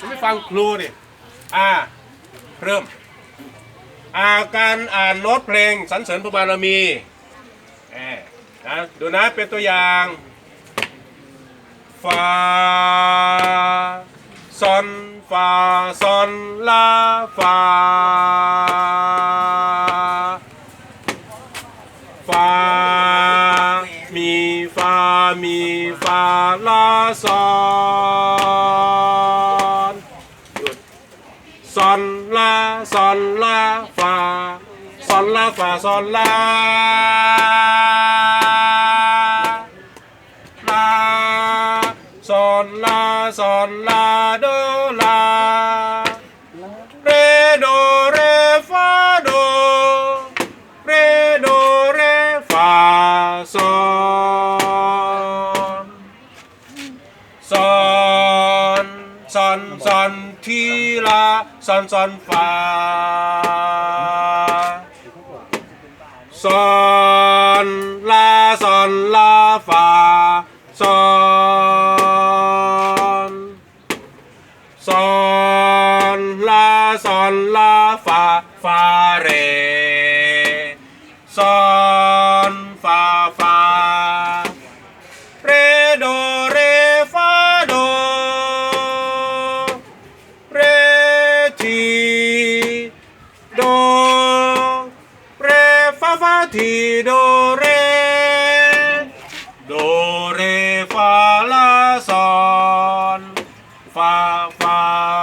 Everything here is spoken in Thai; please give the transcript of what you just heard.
คุณไม่ฟังครูดิอ่า เริ่ม อ่า การอ่านโน้ตเพลงสรรเสริญพระบารมีแอบนะดูนะ เป็นตัวอย่างฟาซอนฟาซอนลาฟาฟามีฟามีฟาลาซอน อนลาซอนลาฟาซอนลาฟาซอนลาลาซอนลาซอนลาโดลาเรโดเรฟาโดเรโดเรฟาซอนซอนซอนซอน ทีลาซอนซอนฟ้าซอนลาซอนลาฟ้าซอนซอนลาซอนลาฟ้าฟ้าเรซอน ทีโดเร โดเรฟาลาซอนฟาฟา